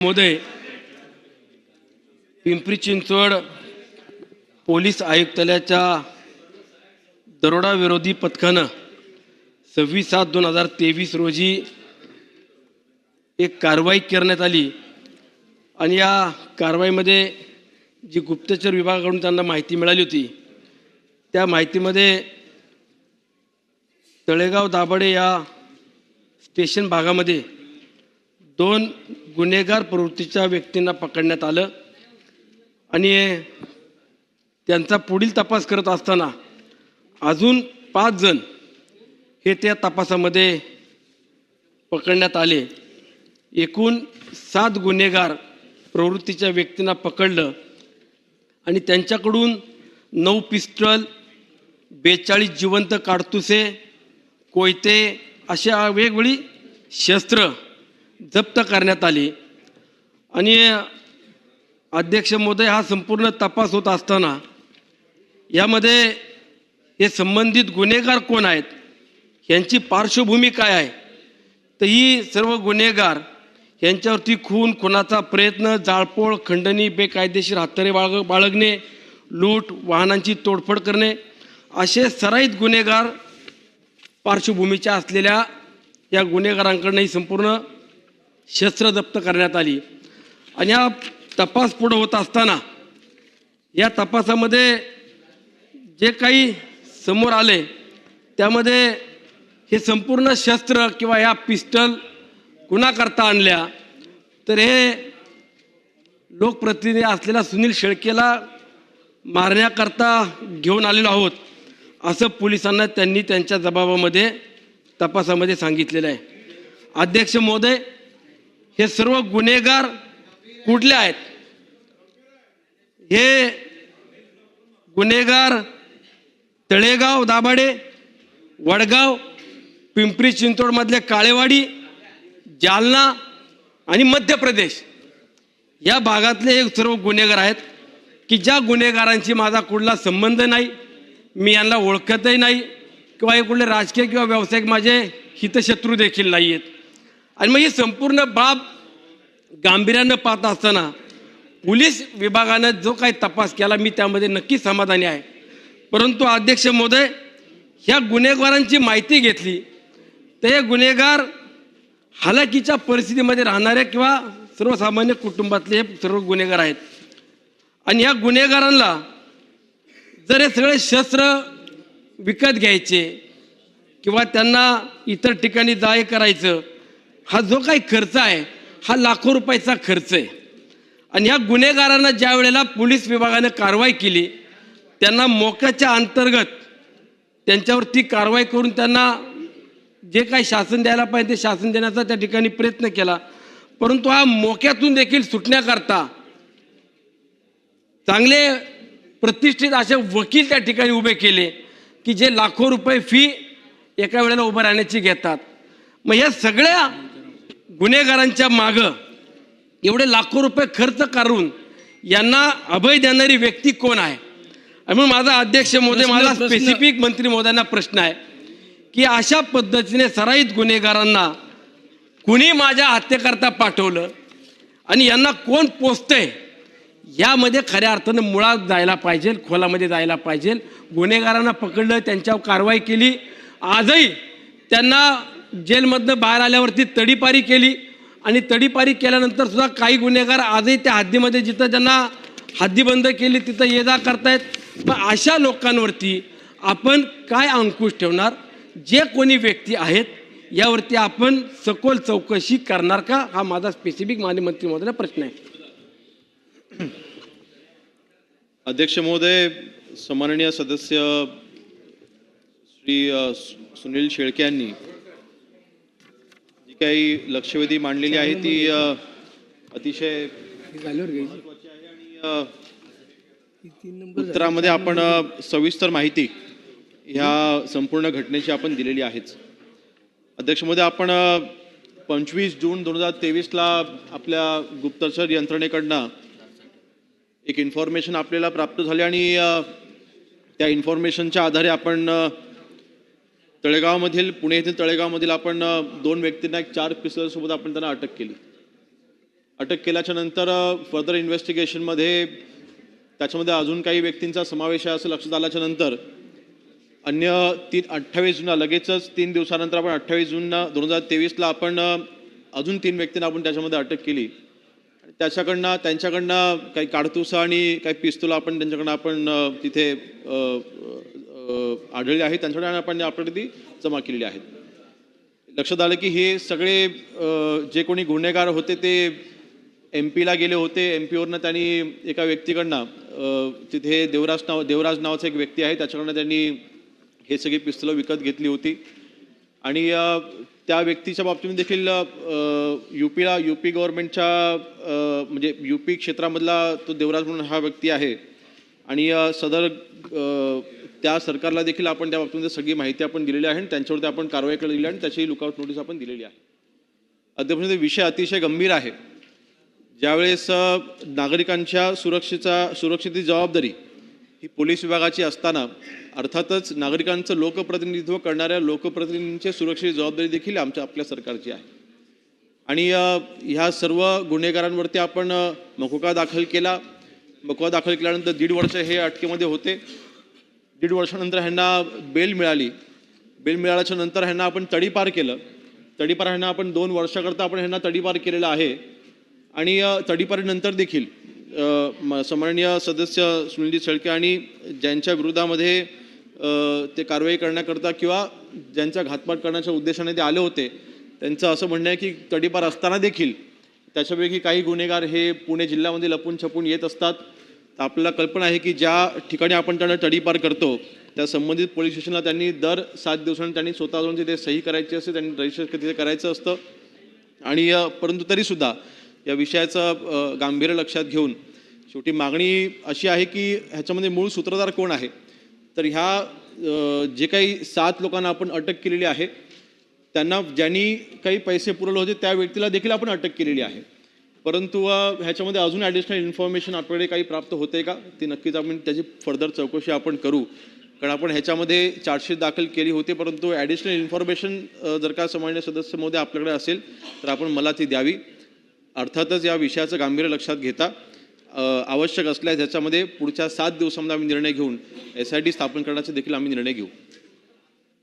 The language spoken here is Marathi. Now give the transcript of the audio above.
महोदय पिंपरी चिंचवड पोलीस आयुक्तालयाच्या दरोडा विरोधी पथकानं सव्वीस सात दोन हजार तेवीस रोजी एक कारवाई करण्यात आली. आणि या कारवाईमध्ये जी गुप्तचर विभागाकडून त्यांना माहिती मिळाली होती त्या माहितीमध्ये तळेगाव दाभाडे या स्टेशन भागामध्ये दोन गुन्हेगार प्रवृत्तीच्या व्यक्तींना पकडण्यात आलं. आणि त्यांचा पुढील तपास करत असताना अजून पाच जण हे त्या तपासामध्ये पकडण्यात आले. एकूण सात गुन्हेगार प्रवृत्तीच्या व्यक्तींना पकडलं आणि त्यांच्याकडून नऊ पिस्टल बेचाळीस जिवंत काडतुसे कोयते अशा वेगवेगळी शस्त्र जप्त करण्यात आली. आणि अध्यक्ष महोदय हा संपूर्ण तपास होत असताना यामध्ये हे संबंधित गुन्हेगार कोण आहेत यांची पार्श्वभूमी काय आहे तर ही सर्व गुन्हेगार यांच्यावरती खून खुनाचा प्रयत्न जाळपोळ खंडणी बेकायदेशीर हत्यारे बाळग बाळगणे लूट वाहनांची तोडफोड करणे असे सराईत गुन्हेगार पार्श्वभूमीच्या असलेल्या या गुन्हेगारांकडनं ही संपूर्ण शस्त्र जप्त करण्यात आली. आणि हा तपास पुढं होत असताना या तपासामध्ये जे काही समोर आले त्यामध्ये हे संपूर्ण शस्त्र किंवा या पिस्टल कुणाकरता आणल्या? तर हे लोकप्रतिनिधी असलेल्या सुनील शेळकेला मारण्याकरता घेऊन आलेलो आहोत असं पोलिसांना त्यांनी त्यांच्या जबाबामध्ये तपासामध्ये सांगितलेलं आहे. अध्यक्ष महोदय हे सर्व गुन्हेगार कुठले आहेत? हे गुन्हेगार तळेगाव दाभाडे वडगाव पिंपरी चिंचवडमधले काळेवाडी जालना आणि मध्य प्रदेश. या भागातले हे सर्व गुन्हेगार आहेत की ज्या गुन्हेगारांशी माझा कुठला संबंध नाही मी यांना ओळखतही नाही किंवा हे कुठले राजकीय किंवा व्यावसायिक माझे हितशत्रू देखील नाही आहेत आणि मग ही संपूर्ण बाब गांभीर्यानं पाहत असताना पोलीस विभागानं जो काही तपास केला मी त्यामध्ये नक्की समाधानी आहे. परंतु अध्यक्ष महोदय ह्या गुन्हेगारांची माहिती घेतली तर हे गुन्हेगार हालाकीच्या परिस्थितीमध्ये राहणारे किंवा सर्वसामान्य कुटुंबातले हे सर्व गुन्हेगार आहेत. आणि ह्या गुन्हेगारांना जर हे सगळे शस्त्र विकत घ्यायचे किंवा त्यांना इतर ठिकाणी जाय करायचं हा जो काही खर्च आहे हा लाखो रुपयाचा खर्च आहे. आणि ह्या गुन्हेगारांना ज्या वेळेला पोलीस विभागाने कारवाई केली त्यांना मोक्याच्या अंतर्गत त्यांच्यावरती कारवाई करून त्यांना जे काही शासन द्यायला पाहिजे ते शासन देण्याचा त्या ठिकाणी प्रयत्न केला. परंतु हा मोक्यातून देखील सुटण्याकरता चांगले प्रतिष्ठित असे वकील त्या ठिकाणी उभे केले की जे लाखो रुपये फी एका वेळेला उभं राहण्याची घेतात. मग या सगळ्या गुन्हेगारांच्या मागं एवढे लाखो रुपये खर्च करून यांना अभय देणारी व्यक्ती कोण आहे? आणि म्हणून माझा अध्यक्ष माझा प्रश्न- स्पेसिफिक मंत्री महोदयांना प्रश्न आहे की अशा पद्धतीने सराईत गुन्हेगारांना कुणी माझ्या हत्येकरता पाठवलं आणि यांना कोण पोचतंय यामध्ये खऱ्या अर्थानं मुळात जायला पाहिजे खोलामध्ये जायला पाहिजे. गुन्हेगारांना पकडलं त्यांच्यावर कारवाई केली. आजही त्यांना जेलमधनं बाहेर आल्यावरती तडीपारी केली आणि तडीपारी केल्यानंतर सुद्धा काही गुन्हेगार आजही त्या हद्दीमध्ये जिथं ज्यांना हद्दीबंद केली तिथं ये जा करतायत. मग अशा लोकांवरती आपण काय अंकुश ठेवणार? जे कोणी व्यक्ती आहेत यावरती आपण सखोल चौकशी करणार का? हा माझा स्पेसिफिक मान्य मंत्री महोदय प्रश्न आहे. अध्यक्ष महोदय सन्माननीय सदस्य श्री सुनील शेळके यांनी काही लक्षवेधी मांडलेली आहे ती अतिशय उत्तरामध्ये आपण सविस्तर माहिती ह्या संपूर्ण घटनेची आपण दिलेली आहेच. अध्यक्ष आपण पंचवीस जून दोन हजार तेवीसला आपल्या गुप्तचर यंत्रणेकडनं एक इन्फॉर्मेशन आपल्याला प्राप्त झाली आणि त्या इन्फॉर्मेशनच्या आधारे आपण तळेगावमधील पुणे येथील तळेगावमधील आपण दोन व्यक्तींना एक चार पिस्तलसोबत आपण त्यांना अटक केली. अटक केल्याच्यानंतर फर्दर इन्व्हेस्टिगेशनमध्ये त्याच्यामध्ये अजून काही व्यक्तींचा समावेश आहे असं लक्षात आल्याच्यानंतर अन्य तीन अठ्ठावीस जूनला लगेचच तीन दिवसानंतर आपण अठ्ठावीस जून दोन हजार तेवीसला आपण अजून तीन व्यक्तींना आपण त्याच्यामध्ये अटक केली. त्याच्याकडनं त्यांच्याकडनं काही काडतुसं आणि काही पिस्तूल आपण त्यांच्याकडनं आपण तिथे आढळले आहेत. त्यांच्याकडे आपण आपल्याकडे ती जमा केलेली आहेत. लक्षात आलं की हे सगळे जे कोणी गुन्हेगार होते ते एम पीला गेले होते. एम पीवरनं त्यांनी एका व्यक्तीकडनं तिथे देवराज नाव देवराज नावाचा एक व्यक्ती आहे. त्याच्याकडनं त्यांनी हे सगळी पिस्तुलं विकत घेतली होती. आणि त्या व्यक्तीच्या बाबतीत देखील यू पीला यू पी गव्हर्नमेंटच्या म्हणजे यू पी क्षेत्रामधला तो देवराज म्हणून हा व्यक्ती आहे. आणि सदर त्या सरकारला देखील आपण त्या बाबतीमध्ये सगळी माहिती आपण दिलेली आहे आणि त्यांच्यावरती आपण कारवाई केलेली आहे आणि त्याची लुकआउट नोटीस आपण दिलेली आहे. अध्यक्ष विषय अतिशय गंभीर आहे. ज्यावेळेस नागरिकांच्या सुरक्षेचा सुरक्षेची जबाबदारी ही पोलीस विभागाची असताना अर्थातच नागरिकांचं लोकप्रतिनिधित्व करणाऱ्या लोकप्रतिनिधींची सुरक्षेची जबाबदारी देखील आमच्या आपल्या सरकारची आहे. आणि ह्या सर्व गुन्हेगारांवरती आपण मकोका दाखल केला. मकोका दाखल केल्यानंतर दीड वर्ष हे अटकेमध्ये होते. दीड वर्षानंतर ह्यांना बेल मिळाली. बेल मिळाल्याच्या नंतर ह्यांना आपण तडीपार केलं. तडीपार ह्यांना आपण दोन वर्षाकरता आपण ह्यांना तडीपार केलेलं आहे. आणि तडीपारीनंतर देखील म- सन्माननीय सदस्य सुनीलजी शेळके आणि ज्यांच्या विरोधामध्ये ते कारवाई करण्याकरता किंवा ज्यांचा घातपात करण्याच्या उद्देशाने ते आले होते त्यांचं असं म्हणणं आहे की तडीपार असताना देखील त्याच्यापैकी काही गुन्हेगार हे पुणे जिल्ह्यामध्ये लपून छपून येत असतात. तर आपल्याला कल्पना आहे की ज्या ठिकाणी आपण त्यांना तडीपार करतो त्या संबंधित पोलीस स्टेशनला त्यांनी दर सात दिवसांनी त्यांनी स्वतः जाऊन तिथे सही करायची असते त्यांनी रजिस्टर तिथे करायचं असतं. आणि परंतु तरीसुद्धा या विषयाचं गांभीर्य लक्षात घेऊन शेवटी मागणी अशी आहे की ह्याच्यामध्ये मूळ सूत्रधार कोण आहे? तर ह्या जे काही सात लोकांना आपण अटक केलेली आहे त्यांना ज्यांनी काही पैसे पुरवले होते त्या व्यक्तीला देखील आपण अटक केलेली आहे. परंतु ह्याच्यामध्ये अजून ॲडिशनल इन्फॉर्मेशन आपल्याकडे काही प्राप्त होते का? ती नक्कीच आपण त्याची फर्दर चौकशी आपण करू. कारण आपण ह्याच्यामध्ये चार्जशीट दाखल केली होती परंतु ॲडिशनल इन्फॉर्मेशन जर का सामान्य सदस्यमध्ये आपल्याकडे असेल तर आपण मला ती द्यावी. अर्थातच या विषयाचं गांभीर्य लक्षात घेता. आवश्यक असल्यास ह्याच्यामध्ये पुढच्या सात दिवसामध्ये आम्ही निर्णय घेऊन एस आय टी स्थापन करण्याचा देखील आम्ही निर्णय घेऊ.